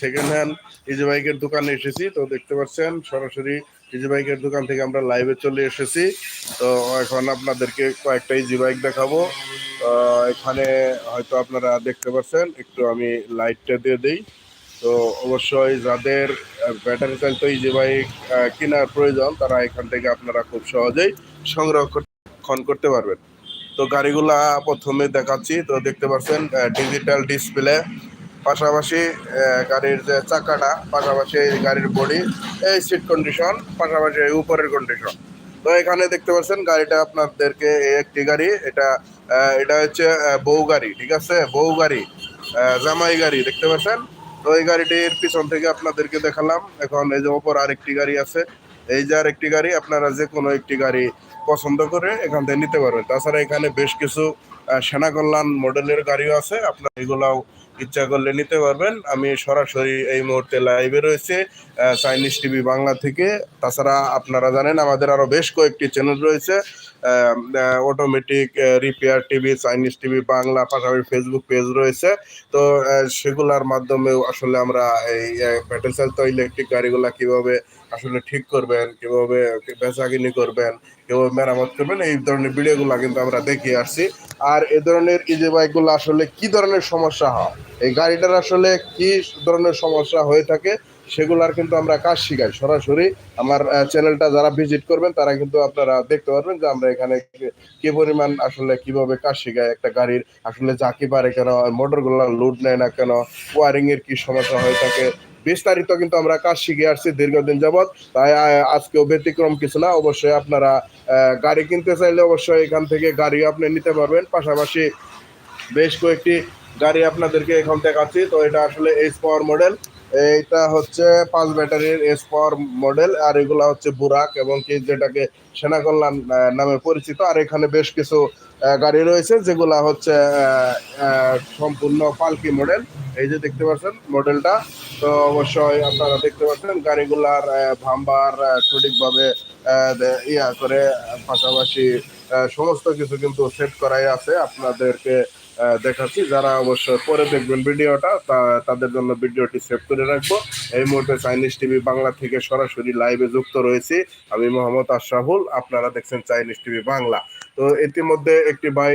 Second hand easy বাইকের দোকানে এসেছি। তো দেখতে পাচ্ছেন, সরাসরি ইজি বাইকের দোকান থেকে আমরা লাইভে চলে এসেছি। তো এখন আপনাদেরকে কয়েকটা ইজি বাইক দেখাবো এখানে হয়তো আপনারা দেখতে পাচ্ছেন, একটু আমি লাইটটা দিয়ে দিই। তো অবশ্যই যাদের ব্যাটারি চালিত ইজি বাইক কেনার প্রয়োজন, তারা এখান থেকে আপনারা খুব সহজেই সংরক্ষণ করতে পারবেন। তো গাড়িগুলা প্রথমে দেখাচ্ছি। তো দেখতে পাচ্ছেন ডিজিটাল ডিসপ্লে পাশাপাশি গাড়ির যে চাকাটা, পাশাপাশি গাড়ির বডি এই সিট কন্ডিশন পাশাপাশি উপরের কন্ডিশন তো এখানে দেখতে পাচ্ছেন, গাড়িটা আপনাদেরকে একটি গাড়ি, এটা এটা হচ্ছে বউ গাড়ি, ঠিক আছে? বউ গাড়ি জামাই গাড়ি, দেখতে পাচ্ছেন? তো এই গাড়িটির পিছন থেকে আপনাদেরকে দেখালাম, এখন এই যে ওপর আরেকটি গাড়ি আছে, এই যে আরেকটি গাড়ি, আপনারা যে কোনো একটি গাড়ি পছন্দ করে এখান থেকে নিতে পারবেন। তাছাড়া এখানে বেশ কিছু সেনা কল্যাণ মডেলের গাড়িও আছে, আপনারা এগুলাও ইচ্ছা করলে নিতে পারবেন। আমি সরাসরি এই মুহূর্তে লাইভে রয়েছে চাইনিজ টিভি বাংলা থেকে। তাছাড়া আপনারা জানেন, আমাদের আরও বেশ কয়েকটি চ্যানেল রয়েছে। Automatic repair TV Chinese TV Bangla, পাশাপাশি ফেসবুক পেজ রয়েছে। তো সেগুলার মাধ্যমেও আসলে আমরা এই ব্যাটারি চালিত ইলেকট্রিক গাড়িগুলা কীভাবে আসলে ঠিক করবেন, কীভাবে বেচাকিনি করবেন, কীভাবে মেরামত করবেন, এই ধরনের ভিডিওগুলো কিন্তু আমরা দেখিয়ে আসছি। আর এ ধরনের ইজি বাইকগুলো আসলে কি ধরনের সমস্যা হয়? এই গাড়িটার আসলে কি ধরনের সমস্যা হয়ে থাকে সেগুলার কিন্তু আমরা কাজ শিখাই। সরাসরি আমার চ্যানেলটা যারা ভিজিট করবেন, তারা কিন্তু আপনারা দেখতে পারবেন যে আমরা এখানে কি- পরিমাণ আসলে কীভাবে কাজ শিখাই একটা গাড়ির। আসলে জাকি পারে কেন, মোটরগুলো লোড নেয় না কেন ওয়ারিং এর কি সমস্যা হয়ে থাকে। বিস্তারিত কিন্তু আমরা কাজ শিখে আসছি দীর্ঘদিন যাবৎ। তাই আজকেও ব্যতিক্রম কিছু না। অবশ্যই আপনারা গাড়ি কিনতে চাইলে অবশ্যই এখান থেকে গাড়ি আপনি নিতে পারবেন। পাশাপাশি বেশ কয়েকটি গাড়ি আপনাদেরকে এখন দেখাচ্ছি তো এটা আসলে এস পাওয়ার মডেল এইটা হচ্ছে পাঁচ ব্যাটারির এস পাওয়ার মডেল আর এগুলা হচ্ছে বুরাক এবং কি যেটাকে সেনা কল্যাণ নামে পরিচিত। আর এখানে বেশ কিছু গাড়ি রয়েছে, যেগুলা হচ্ছে সম্পূর্ণ পালকি মডেল এই যে দেখতে পাচ্ছেন মডেলটা তো অবশ্যই আপনারা দেখতে পাচ্ছেন গাড়িগুলার ভাম্বার সঠিকভাবে ইয়া করে, পাশাপাশি সমস্ত কিছু কিন্তু সেট করাই আছে আপনাদেরকে দেখাচ্ছি। যারা অবশ্যই পরে দেখবেন ভিডিওটা তাদের জন্য ভিডিওটি সেভ করে রাখব। এই মুহূর্তে চাইনিজ টিভি বাংলা থেকে সরাসরি লাইভে যুক্ত রয়েছি আমি মোহাম্মদ আশরাফুল। আপনারা দেখছেন চাইনিজ টিভি বাংলা। তো ইতিমধ্যে একটি ভাই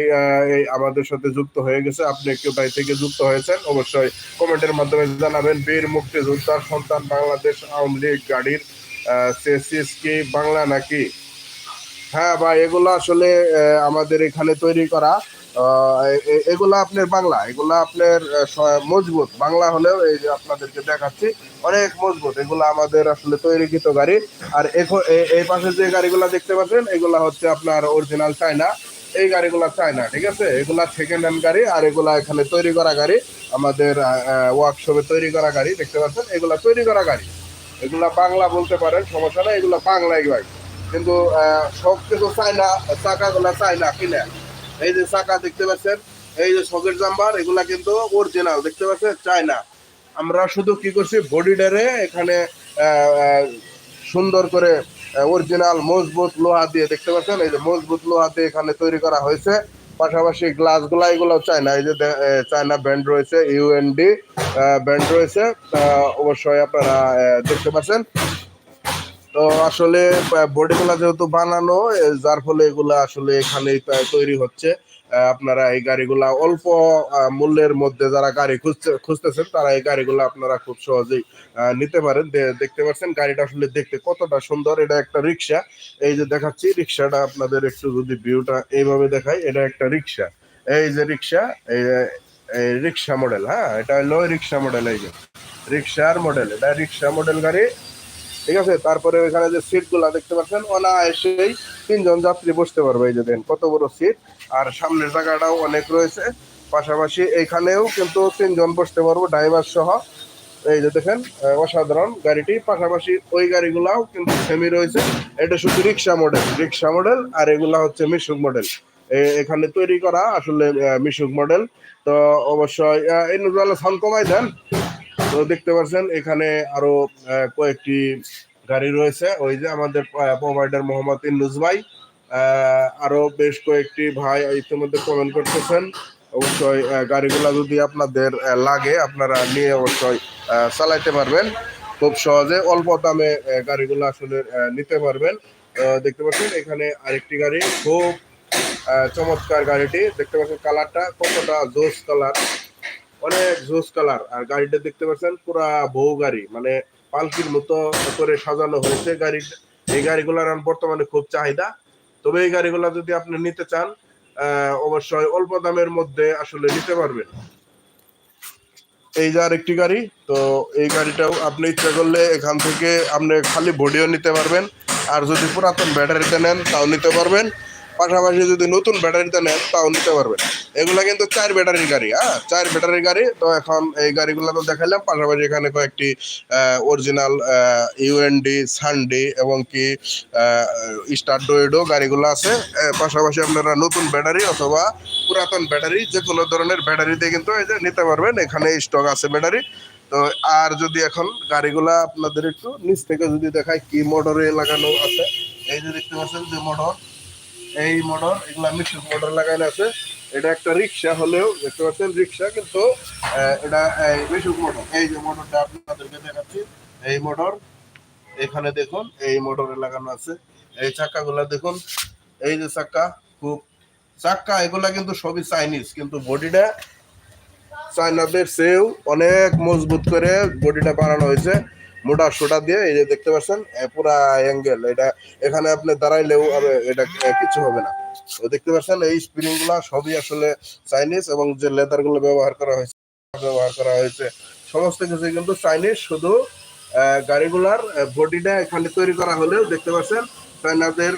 এই আমাদের সাথে যুক্ত হয়ে গেছে। আপনি একটি ভাই থেকে যুক্ত হয়েছেন, অবশ্যই কমেন্টের মাধ্যমে জানাবেন। বীর মুক্তিযোদ্ধার সন্তান বাংলাদেশ আওয়ামী লীগ গাড়ির সেসিস কি বাংলা নাকি? হ্যাঁ ভাই, এগুলো আসলে আমাদের এখানে তৈরি করা। এগুলো আপনার বাংলা, এগুলো আপনার মজবুত। বাংলা হলেও এই যে আপনাদেরকে দেখাচ্ছি, অনেক মজবুত। এগুলো আমাদের আসলে তৈরিকৃত গাড়ি। আর এই পাশে যে গাড়িগুলো দেখতে পাচ্ছেন, এগুলা হচ্ছে আপনার অরিজিনাল চায়না এই গাড়িগুলো চায়না ঠিক আছে? এগুলা সেকেন্ড হ্যান্ড গাড়ি, আর এগুলা এখানে তৈরি করা গাড়ি। আমাদের ওয়ার্কশপে তৈরি করা গাড়ি, দেখতে পাচ্ছেন? এগুলা তৈরি করা গাড়ি। এগুলা বাংলা বলতে পারেন, সমস্যা নেই, এগুলা বাংলাই গাড়ি। কিন্তু সব কিছু চায়না চাকাগুলা চায়না কিনে। এই যে চাকা দেখতে পাচ্ছেন এই যে সকেট জাম্বার এগুলা কিন্তু অরিজিনাল দেখতে পাচ্ছেন? চায়না। আমরা শুধু কি করছি? বডিটারে এখানে আহ, আহ, সুন্দর করে অরিজিনাল মজবুত লোহা দিয়ে দেখতে পাচ্ছেন? এই যে মজবুত লোহা দিয়ে এখানে তৈরি করা হয়েছে। পাশাপাশি গ্লাসগুলা এগুলো চায়না। এই যে চায়না ব্যান্ড রয়েছে ইউএনডি ব্যান্ড রয়েছে। অবশ্যই আপনারা দেখতে পাচ্ছেন। তো আসলে বডিগুলা যেহেতু বানানো যার ফলে এগুলা আসলে এখানেই তৈরি হচ্ছে। আপনারা এই গাড়িগুলা অল্প মূল্যের মধ্যে যারা গাড়ি খুঁজছে, খুঁজতেছেন, তারা এই গাড়িগুলা আপনারা খুব সহজেই নিতে পারেন। দেখতে পাচ্ছেন গাড়িটা আসলে দেখতে কতটা সুন্দর। এটা একটা রিক্সা। এই যে দেখাচ্ছি, রিক্সাটা আপনাদের একটু যদি ভিউটা এইভাবে দেখাই, এটা একটা রিক্সা। এই যে রিক্সা এই রিক্সা মডেল হ্যাঁ? এটা হলো রিক্সা মডেল, এই যে। রিক্সার মডেল, এটা রিক্সা মডেল গাড়ি। ঠিক আছে? তারপরে ওইখানে যে সিটগুলা দেখতে পাচ্ছেন, অনায়াসেই তিনজন যাত্রী বসতে পারবে। এই যে দেন কত বড় সিট। আর সামনের জায়গাটাও অনেক রয়েছে। পাশাপাশি এখানেও কিন্তু তিনজন বসতে পারব, ড্রাইভার সহ। এই যে দেখেন অসাধারণ গাড়িটি। পাশাপাশি ওই গাড়িগুলাও কিন্তু সেমি রয়েছে। এটা শুধু রিক্সা মডেল রিক্সা মডেল আর এগুলা হচ্ছে মিশুক মডেল এখানে তৈরি করা আসলে মিশুক মডেল তো অবশ্যই নজরুল্লাহ সাউন্ড কমাই দেন। তো দেখতে পাচ্ছেন এখানে আরও কয়েকটি গাড়ি রয়েছে। ওই যে আমাদের প্রোভাইডার মোহাম্মদ ইন্নুস ভাই। আরও বেশ কয়েকটি ভাই ইতিমধ্যে কমেন্ট করতেছেন। অবশ্যই গাড়িগুলা যদি আপনাদের লাগে, আপনারা নিয়ে অবশ্যই চালাইতে পারবেন। খুব সহজে অল্প দামে গাড়িগুলো আসলে নিতে পারবেন। দেখতে পাচ্ছেন, এখানে আরেকটি গাড়ি, খুব চমৎকার গাড়িটি। দেখতে পাচ্ছেন, কালারটা কতটা জোস কালার। অনেক জোস কালার। আর গাড়িটা দেখতে পাচ্ছেন, পুরা বউ গাড়ি। মানে পালকির মতো করে সাজানো হয়েছে গাড়ি এই গাড়িগুলোর বর্তমানে খুব চাহিদা। তবে এই গাড়িগুলো যদি আপনি নিতে চান অবশ্যই অল্প দামের মধ্যে আসলে নিতে পারবেন। এই যে আরেকটি গাড়ি, তো এই গাড়িটাও আপনি ইচ্ছা করলে এখান থেকে আপনি খালি বডিও নিতে পারবেন। আর যদি পুরাতন ব্যাটারিতে নেন, তাও নিতে পারবেন। পাশাপাশি যদি নতুন ব্যাটারিতে নেন, তাও নিতে পারবেন। এগুলা কিন্তু চার ব্যাটারির গাড়ি হ্যাঁ? চার ব্যাটারির গাড়ি। তো এখন এই গাড়িগুলো তো দেখালাম পাশাপাশি এখানে কয়েকটি অরিজিনাল ইউএনডি সানডি এবং কি স্টার ডোয়েডো গাড়িগুলো আছে। পাশাপাশি আপনারা নতুন ব্যাটারি অথবা পুরাতন ব্যাটারি যে কোনো ধরনের ব্যাটারিতে কিন্তু এই যে নিতে পারবেন। এখানে স্টক আছে ব্যাটারি। তো আর যদি এখন গাড়িগুলা আপনাদের একটু নিচ থেকে যদি দেখায় কি মোটরে লাগানো আছে, এই যে দেখতে পাচ্ছেন যে মোটর এই মোটর এগুলা মিশুক মোটর লাগানো আছে। এটা একটা রিক্সা হলেও, দেখতে পাচ্ছেন রিক্সা কিন্তু এটা মিশুক মোটর এই যে মোটরটা আপনাদেরকে দেখাচ্ছি, এই মোটর এখানে দেখুন, এই মোটরে লাগানো আছে। এই চাকাগুলা দেখুন, এই যে চাকা খুব, চাক্কা এগুলা কিন্তু সবই চাইনিজ কিন্তু বডিটা চাইনাদের সেও অনেক মজবুত করে বডিটা বানানো হয়েছে। মোটা সোটা দিয়ে এই যে দেখতে পাচ্ছেন পুরা অ্যাঙ্গেল এটা এখানে আপনি দাঁড়াইলেও এটা কিছু হবে না। তো দেখতে পাচ্ছেন, এই স্প্রিংগুলা সবই আসলে চাইনিজ এবং যে লেদারগুলো ব্যবহার করা হয়েছে, ব্যবহার করা হয়েছে, সমস্ত কিছু কিন্তু চাইনিজ শুধু গাড়িগুলার বডিটা এখানে তৈরি করা হলেও দেখতে পাচ্ছেন চাইনাদের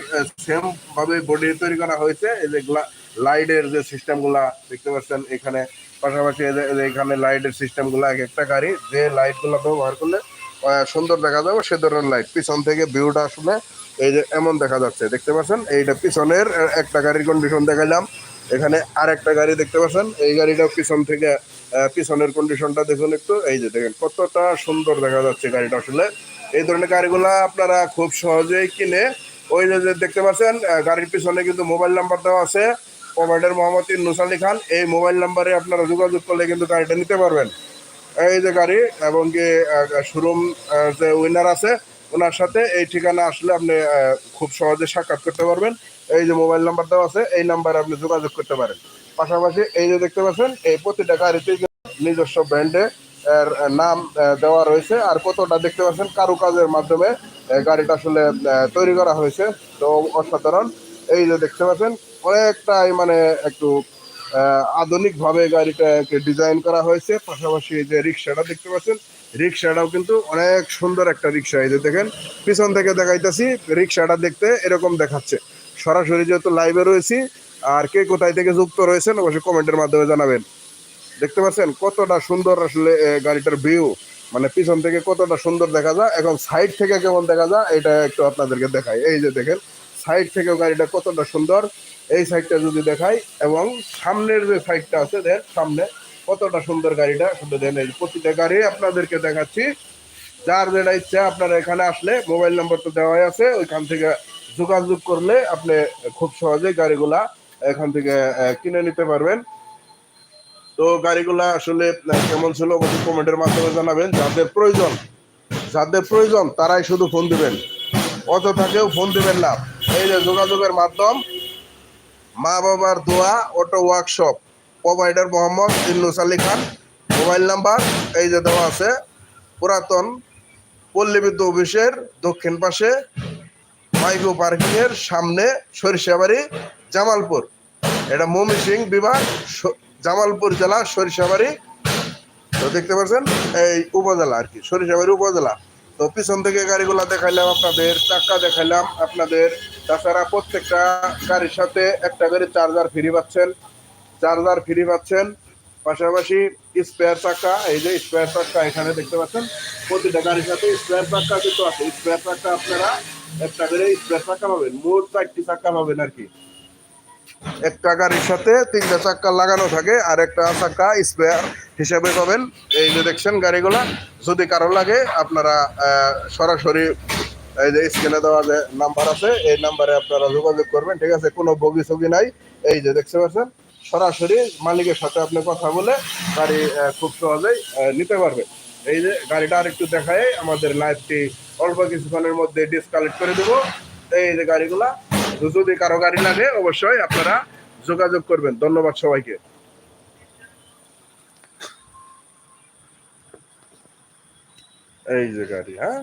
সেম ভাবে বডি তৈরি করা হয়েছে, এই যে লাইটের যে সিস্টেমগুলা দেখতে পাচ্ছেন, এখানে, পাশাপাশি এখানে লাইটের সিস্টেমগুলা এক একটা গাড়ি, যে লাইটগুলা ব্যবহার করলে সুন্দর দেখা যাবে। সে ধরনের লাইট পিছন থেকে ভিউটা আসলে এই যে এমন দেখা যাচ্ছে। দেখতে পাচ্ছেন? এইটা পিছনের একটা গাড়ির কন্ডিশন দেখাইলাম। এখানে আর একটা গাড়ি দেখতে পাচ্ছেন? এই গাড়িটাও পিছন থেকে পিছনের কন্ডিশনটা দেখুন একটু। এই যে দেখেন, কতটা সুন্দর দেখা যাচ্ছে গাড়িটা আসলে। এই ধরনের গাড়িগুলা আপনারা খুব সহজেই কিনে ওই যে দেখতে পাচ্ছেন গাড়ির পিছনে কিন্তু মোবাইল নাম্বার দেওয়া আছে। প্রোভাইডার মোহাম্মদ ইন্নুস আলী খান, এই মোবাইল নাম্বারে আপনারা যোগাযোগ করলে কিন্তু গাড়িটা নিতে পারবেন। এই যে গাড়ি এবং কি শোরুম যে উইনার আছে, ওনার সাথে এই ঠিকানা আসলে আপনি খুব সহজে সাক্ষাৎ করতে পারবেন। এই যে মোবাইল নাম্বার দেওয়া আছে, এই নাম্বারে আপনি যোগাযোগ করতে পারেন। পাশাপাশি এই যে দেখতে পাচ্ছেন, এই প্রতিটা গাড়িতেই নিজস্ব ব্র্যান্ডে এর নাম দেওয়া রয়েছে। আর কতটা দেখতে পাচ্ছেন, কারুকাজের মাধ্যমে গাড়িটা আসলে তৈরি করা হয়েছে। তো অসাধারণ। এই যে দেখতে পাচ্ছেন, অনেকটাই মানে একটু আধুনিক ভাবে গাড়িটাকে ডিজাইন করা হয়েছে। পাশাপাশি যে রিক্সাটা দেখতে পাচ্ছেন রিক্সাটাও কিন্তু অনেক সুন্দর একটা রিক্সা এই যে দেখেন, পিছন থেকে দেখাইতেছি রিক্সাটা দেখতে এরকম দেখাচ্ছে। সরাসরি যেহেতু লাইভে রয়েছি, আর কে কোথায় থেকে যুক্ত রয়েছেন, অবশ্যই কমেন্টের মাধ্যমে জানাবেন। দেখতে পাচ্ছেন, কতটা সুন্দর আসলে গাড়িটার ভিউ মানে পিছন থেকে কতটা সুন্দর দেখা যায় এখন সাইড থেকে কেমন দেখা যায়, এটা একটু আপনাদেরকে দেখাই। এই যে দেখেন সাইড থেকেও গাড়িটা কতটা সুন্দর, এই সাইডটা যদি দেখাই, এবং সামনের যে সাইডটা আছে দেন সামনে কতটা সুন্দর গাড়িটা শুধু দেন। এই প্রতিটা গাড়ি আপনাদেরকে দেখাচ্ছি। যার যেটা ইচ্ছা, আপনারা এখানে আসলে মোবাইল নাম্বার তো দেওয়াই আছে, ওইখান থেকে যোগাযোগ করলে আপনি খুব সহজে গাড়িগুলা এখান থেকে কিনে নিতে পারবেন। তো গাড়িগুলা আসলে কেমন ছিল অবশ্যই কমেন্টের মাধ্যমে জানাবেন। যাদের প্রয়োজন যাদের প্রয়োজন, তারাই শুধু ফোন দেবেন। অযথা কেউ ফোন দিবেন না। এই যে যোগাযোগের মাধ্যম, মা বাবার দোয়া auto workshop provider Mohammad Innus Ali Khan mobile number এই যে দেওয়া আছে, পুরাতন পল্লী বিদ্যুৎ অফিসের দক্ষিণ পাশে, মাইগো পার্কিং এর সামনে সরিষাবাড়ি, জামালপুর। এটা বিভাগ, স- জামালপুর জেলা সরিষাবাড়ি। তো দেখতে পাচ্ছেন, এই উপজেলা আর কি, সরিষাবাড়ি উপজেলা। তো পিছন থেকে গাড়িগুলা দেখাইলাম আপনাদের চাক্কা দেখাইলাম আপনাদের। তাছাড়া প্রত্যেকটা গাড়ির সাথে একটা করে চার্জার ফ্রি পাচ্ছেন। চার্জার ফ্রি পাচ্ছেন। পাশাপাশি স্পেয়ার চাকা এই যে স্পেয়ার চাকা এখানে দেখতে পাচ্ছেন। প্রতিটা গাড়ির সাথে স্পেয়ার চাকা কিন্তু আছে। স্পেয়ার চাকা আপনারা একটা করে স্পেয়ার চাকা পাবেন। মোট চারটি চাকা পাবেন আর কি। একটা গাড়ির সাথে তিনটা চাক্কা লাগানো থাকে আর একটা চাক্কা স্পেয়ার হিসেবে পাবেন। এই যে দেখছেন গাড়িগুলা, যদি কারও লাগে আপনারা সরাসরি এই যে স্ক্রিনে দেওয়া যে নাম্বার আছে, এই নাম্বারে আপনারা যোগাযোগ করবেন, ঠিক আছে? কোনো বগি ছগি নাই। এই যে দেখতে পাচ্ছেন, সরাসরি মালিকের সাথে আপনি কথা বলে গাড়ি খুব সহজেই নিতে পারবেন। এই যে গাড়িটা আর একটু দেখায় আমাদের লাইভটি অল্প কিছুক্ষণের মধ্যে ডিসকালেক্ট করে দেবো। এই যে গাড়িগুলা, যদি কারও গাড়ি লাগে, অবশ্যই আপনারা যোগাযোগ করবেন। ধন্যবাদ সবাইকে। এই যে গাড়ি হ্যাঁ?